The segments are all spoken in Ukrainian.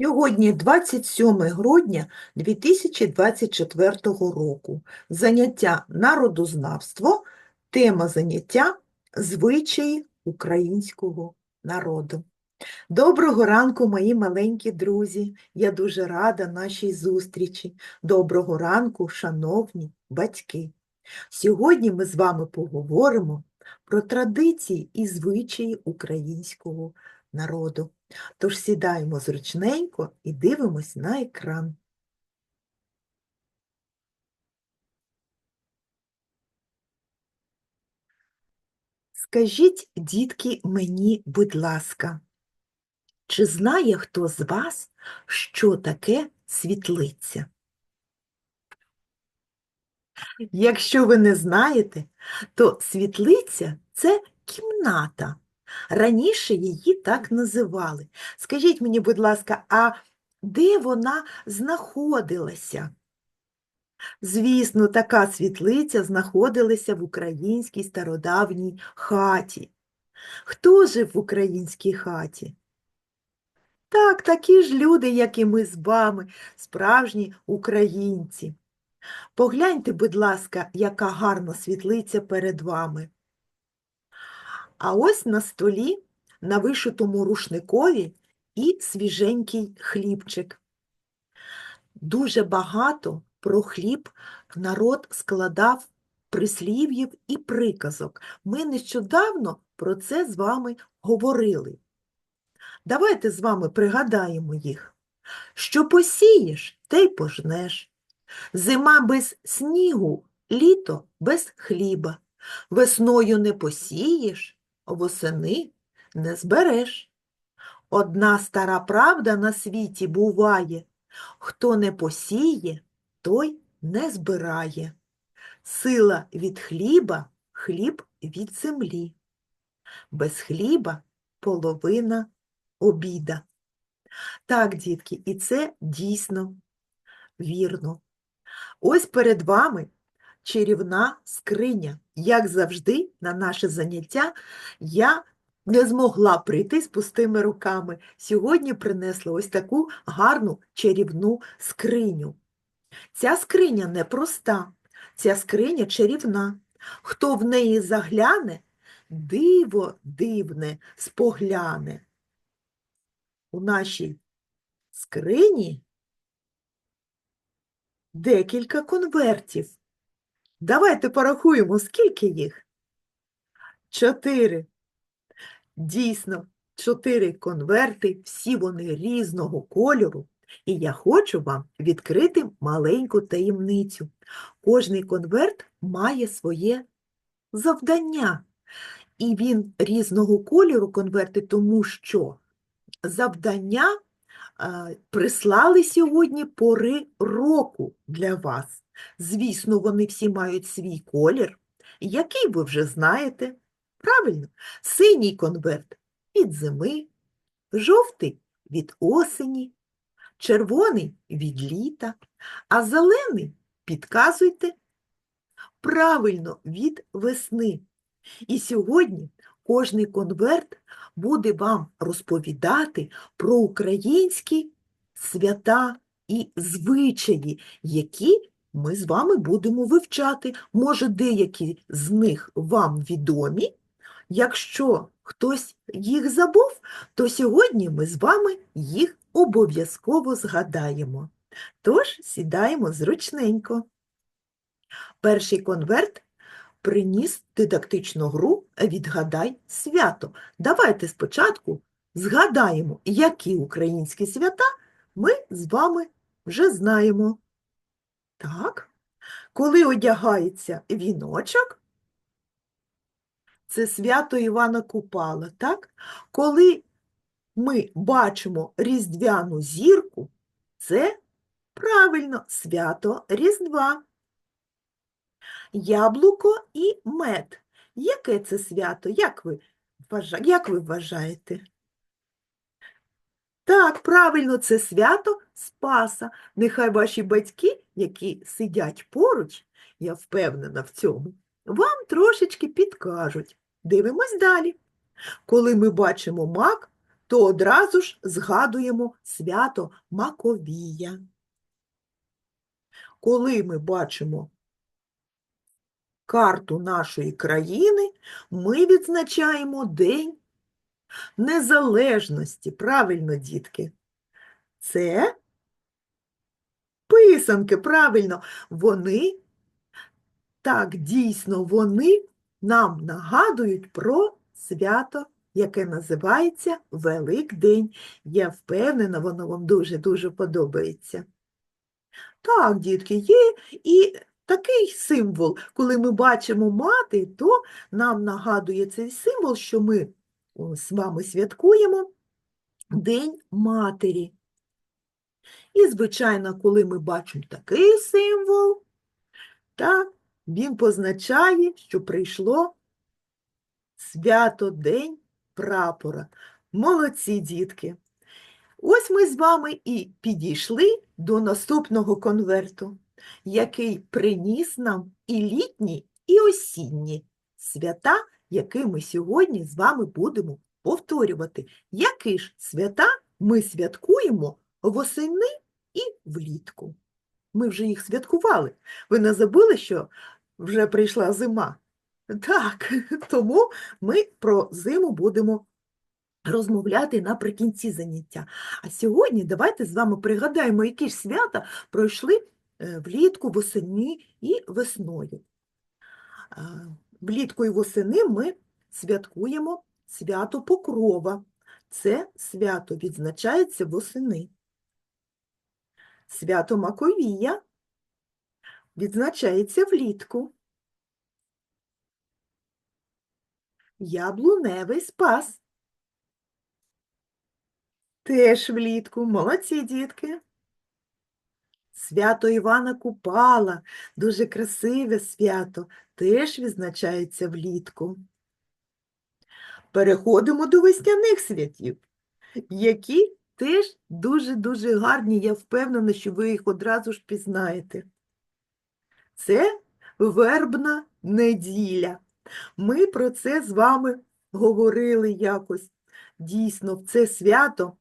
Сьогодні 27 грудня 2024 року. Заняття народознавство, тема заняття звичаї українського народу. Доброго ранку, мої маленькі друзі! Я дуже рада нашій зустрічі. Доброго ранку, шановні батьки! Сьогодні ми з вами поговоримо про традиції і звичаї українського народу. Тож сідаємо зручненько і дивимось на екран. Скажіть, дітки, мені, будь ласка, чи знає хто з вас, що таке світлиця? Якщо ви не знаєте, то світлиця це кімната. Раніше її так називали. Скажіть мені, будь ласка, а де вона знаходилася? Звісно, така світлиця знаходилася в українській стародавній хаті. Хто жив в українській хаті? Так, такі ж люди, як і ми з вами, справжні українці. Погляньте, будь ласка, яка гарна світлиця перед вами. А ось на столі, на вишитому рушникові і свіженький хлібчик. Дуже багато про хліб народ складав прислів'їв і приказок. Ми нещодавно про це з вами говорили. Давайте з вами пригадаємо їх. Що посієш, те й пожнеш. Зима без снігу, літо без хліба. Весною не посієш, восени не збереш. Одна стара правда на світі буває, хто не посіє, той не збирає. Сила від хліба, хліб від землі. Без хліба половина обіда. Так, дітки, і це дійсно вірно. Ось перед вами чарівна скриня. Як завжди, на наше заняття я не змогла прийти з пустими руками. Сьогодні принесла ось таку гарну чарівну скриню. Ця скриня непроста, ця скриня чарівна. Хто в неї загляне, диво дивне спогляне. У нашій скрині декілька конвертів. Давайте порахуємо, скільки їх? Чотири. Дійсно, чотири конверти, всі вони різного кольору. І я хочу вам відкрити маленьку таємницю. Кожний конверт має своє завдання. І він різного кольору конверти, тому що завдання а, прислали сьогодні пори року для вас. Звісно, вони всі мають свій колір, який ви вже знаєте. Правильно, синій конверт від зими, жовтий від осені, червоний від літа, а зелений підказуйте правильно від весни. І сьогодні кожний конверт буде вам розповідати про українські свята і звичаї, які ми з вами будемо вивчати. Може, деякі з них вам відомі. Якщо хтось їх забув, то сьогодні ми з вами їх обов'язково згадаємо. Тож сідаємо зручненько. Перший конверт приніс дидактичну гру «Відгадай свято». Давайте спочатку згадаємо, які українські свята ми з вами вже знаємо. Так, коли одягається віночок, це свято Івана Купала, так? Коли ми бачимо різдвяну зірку, це правильно свято Різдва. Яблуко і мед. Яке це свято? Як ви, Як ви вважаєте? Так, правильно, це свято Спаса. Нехай ваші батьки, які сидять поруч, я впевнена в цьому, вам трошечки підкажуть. Дивимось далі. Коли ми бачимо мак, то одразу ж згадуємо свято Маковія. Коли ми бачимо карту нашої країни, ми відзначаємо День Незалежності. Правильно, дітки. Це писанки, правильно, вони, так, дійсно, вони нам нагадують про свято, яке називається Великдень. Я впевнена, воно вам дуже-дуже подобається. Так, дітки, є і такий символ. Коли ми бачимо мати, то нам нагадує цей символ, що ми з вами святкуємо День Матері. І, звичайно, коли ми бачимо такий символ, так, він позначає, що прийшло свято День прапора. Молодці, дітки! Ось ми з вами і підійшли до наступного конверту, який приніс нам і літні, і осінні свята, які ми сьогодні з вами будемо повторювати. Які ж свята ми святкуємо восени і влітку? Ми вже їх святкували. Ви не забули, що вже прийшла зима? Так, тому ми про зиму будемо розмовляти наприкінці заняття. А сьогодні давайте з вами пригадаємо, які ж свята пройшли е, влітку, восени і весною. Влітку і восени ми святкуємо свято Покрова. Це свято відзначається восени. Свято Маковія відзначається влітку. Яблуневий спас. Теж влітку. Молодці, дітки. Свято Івана Купала, дуже красиве свято, теж відзначається влітку. Переходимо до весняних святів, які теж дуже-дуже гарні. Я впевнена, що ви їх одразу ж пізнаєте. Це вербна неділя. Ми про це з вами говорили якось. Дійсно, в це свято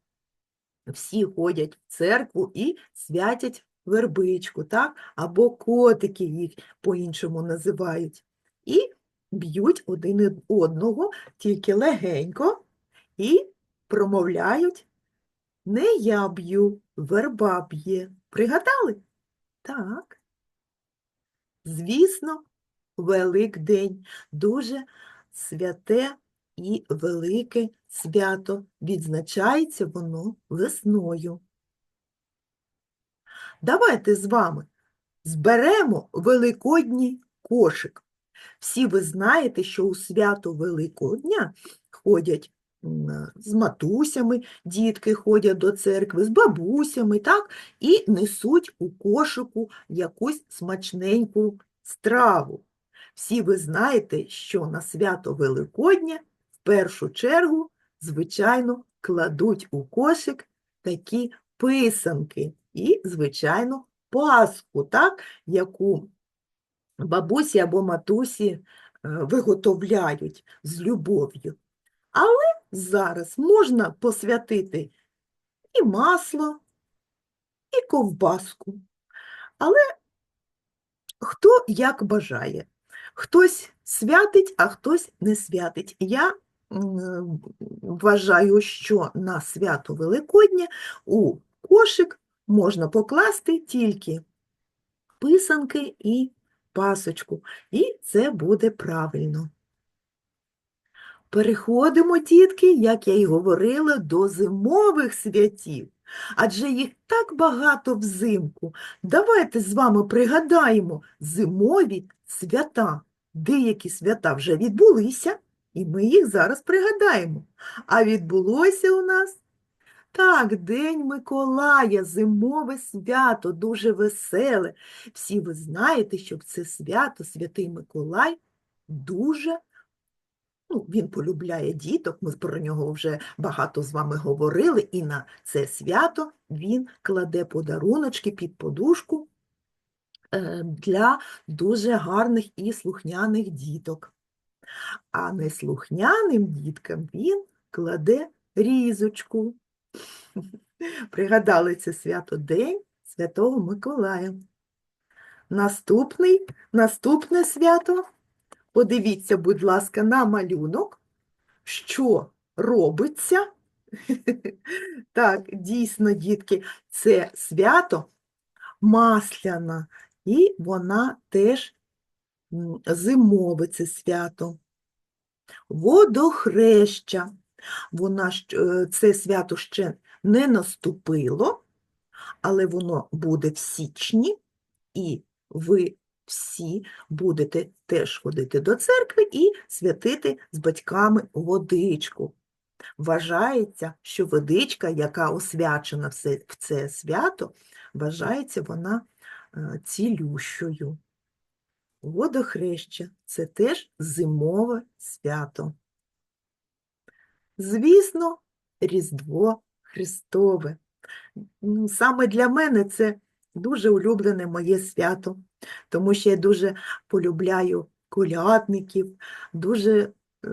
всі ходять в церкву і святять вербичку, так? або котики їх по-іншому називають. І б'ють один одного тільки легенько і промовляють не я б'ю, верба б'є. Пригадали? Так. Звісно, Великдень дуже святе і велике свято. Відзначається воно весною. Давайте з вами зберемо великодній кошик. Всі ви знаєте, що у свято Великодня ходять з матусями, дітки ходять до церкви, з бабусями, так, і несуть у кошику якусь смачненьку страву. Всі ви знаєте, що на свято Великодня в першу чергу, звичайно, кладуть у кошик такі писанки і, звичайно, паску, так, яку бабусі або матусі е, виготовляють з любов'ю. Але зараз можна посвятити і масло, і ковбаску. Але хто як бажає. Хтось святить, а хтось не святить. Я вважаю, що на свято Великодня у кошик можна покласти тільки писанки і пасочку, і це буде правильно. Переходимо, дітки, як я й говорила, до зимових святів. Адже їх так багато взимку. Давайте з вами пригадаємо зимові свята. Деякі свята вже відбулися, і ми їх зараз пригадаємо. А відбулося у нас так, День Миколая, зимове свято, дуже веселе. Всі ви знаєте, що в це свято Святий Миколай дуже, ну, він полюбляє діток, ми про нього вже багато з вами говорили, і на це свято він кладе подаруночки під подушку е, для дуже гарних і слухняних діток. А неслухняним діткам він кладе різочку. Пригадали це свято День Святого Миколая. Наступний, наступне свято. Подивіться, будь ласка, на малюнок, що робиться. Так, дійсно, дітки, це свято масляна, і вона теж зимове це свято. Водохреща. Вона, е, це свято ще не наступило, але воно буде в січні, і ви всі будете теж ходити до церкви і святити з батьками водичку. Вважається, що водичка, яка освячена в це, свято, вважається вона е, цілющою. Водохреща – це теж зимове свято. Звісно, Різдво Христове. Ну, Саме для мене це дуже улюблене моє свято, тому що я дуже полюбляю колядників, дуже е,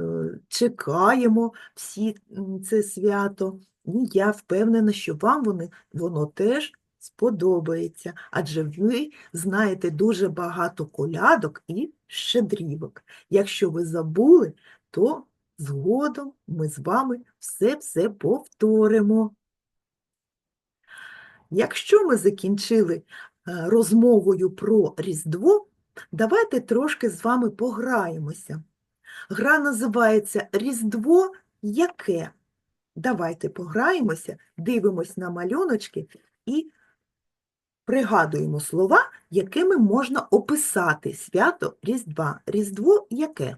чекаємо всі це свято. І я впевнена, що вам вони, воно теж сподобається, адже ви знаєте дуже багато колядок і щедрівок. Якщо ви забули, то згодом ми з вами все-все повторимо. Якщо ми закінчили е, розмовою про Різдво, давайте трошки з вами пограємося. Гра називається Різдво яке? Давайте пограємося, дивимось на малюночки і пригадуємо слова, якими можна описати свято Різдва. Різдво яке?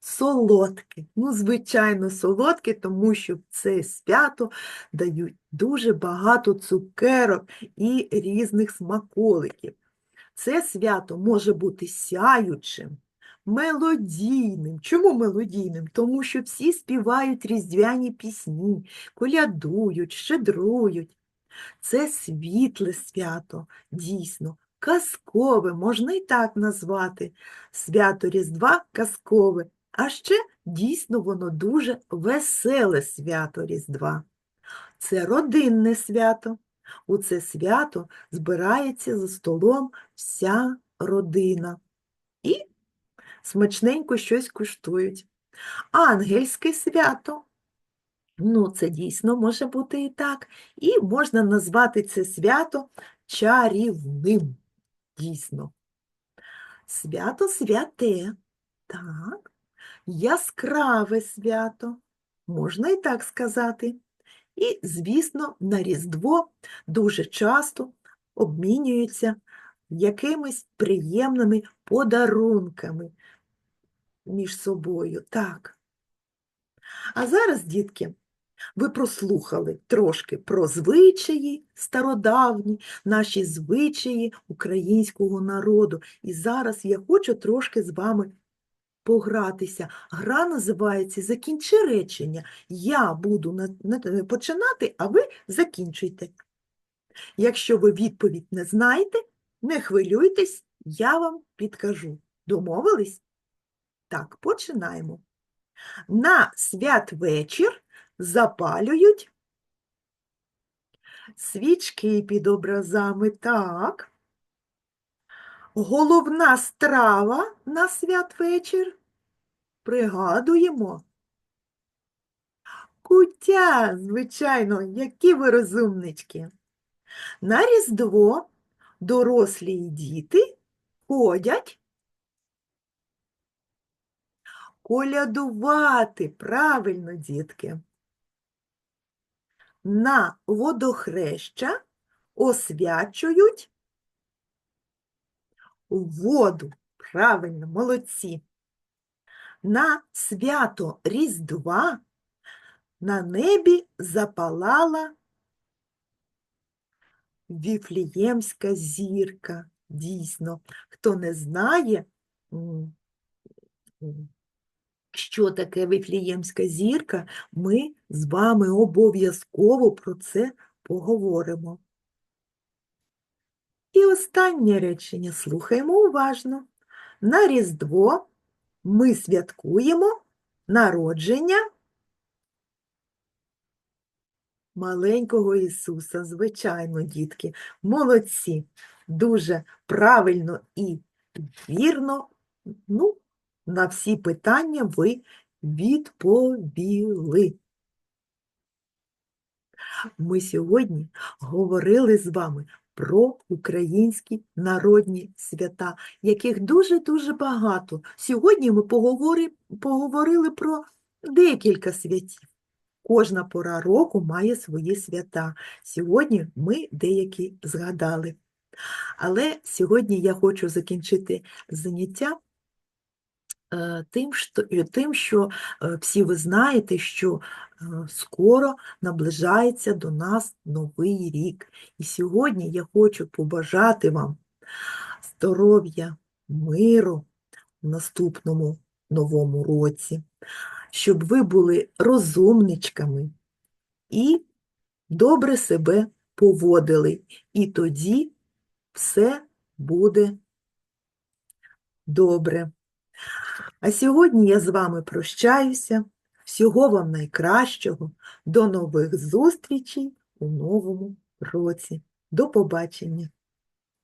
Солодке. Ну, звичайно, солодке, тому що в це свято дають дуже багато цукерок і різних смаколиків. Це свято може бути сяючим, мелодійним. Чому мелодійним? Тому що всі співають різдвяні пісні, колядують, щедрують. Це світле свято, дійсно, казкове, можна і так назвати. Свято Різдва казкове, а ще дійсно воно дуже веселе свято Різдва. Це родинне свято. У це свято збирається за столом вся родина і смачненько щось куштують. Ангельське свято. Ну, це дійсно може бути і так. І можна назвати це свято чарівним. Дійсно. Свято святе. Так. Яскраве свято. Можна і так сказати. І, звісно, на Різдво дуже часто обмінюються якимись приємними подарунками між собою. Так. А зараз, дітки, ви прослухали трошки про звичаї стародавні, наші звичаї українського народу. І зараз я хочу трошки з вами погратися. Гра називається Закінчи речення. Я буду на- на- починати, а ви закінчуйте. Якщо ви відповідь не знаєте, не хвилюйтесь, я вам підкажу. Домовились? Так, починаємо. На святвечір запалюють свічки під образами. Так. Головна страва на святвечір. Пригадуємо. Куття, звичайно, які ви розумнички. На Різдво дорослі і діти ходять колядувати, правильно, дітки. На водохреща освячують воду. Правильно, молодці. На свято Різдва на небі запалала Віфліємська зірка. Дійсно, хто не знає, що таке Віфліємська зірка, ми з вами обов'язково про це поговоримо. І останнє речення слухаємо уважно. На Різдво ми святкуємо народження маленького Ісуса. Звичайно, дітки, молодці, дуже правильно і вірно. Ну, на всі питання ви відповіли. Ми сьогодні говорили з вами про українські народні свята, яких дуже-дуже багато. Сьогодні ми поговори- поговорили про декілька святів. Кожна пора року має свої свята. Сьогодні ми деякі згадали. Але сьогодні я хочу закінчити заняття тим, що, тим, що е, всі ви знаєте, що скоро наближається до нас новий рік. І сьогодні я хочу побажати вам здоров'я, миру в наступному новому році, щоб ви були розумничками і добре себе поводили. І тоді все буде добре. А сьогодні я з вами прощаюся. Всього вам найкращого. До нових зустрічей у новому році. До побачення!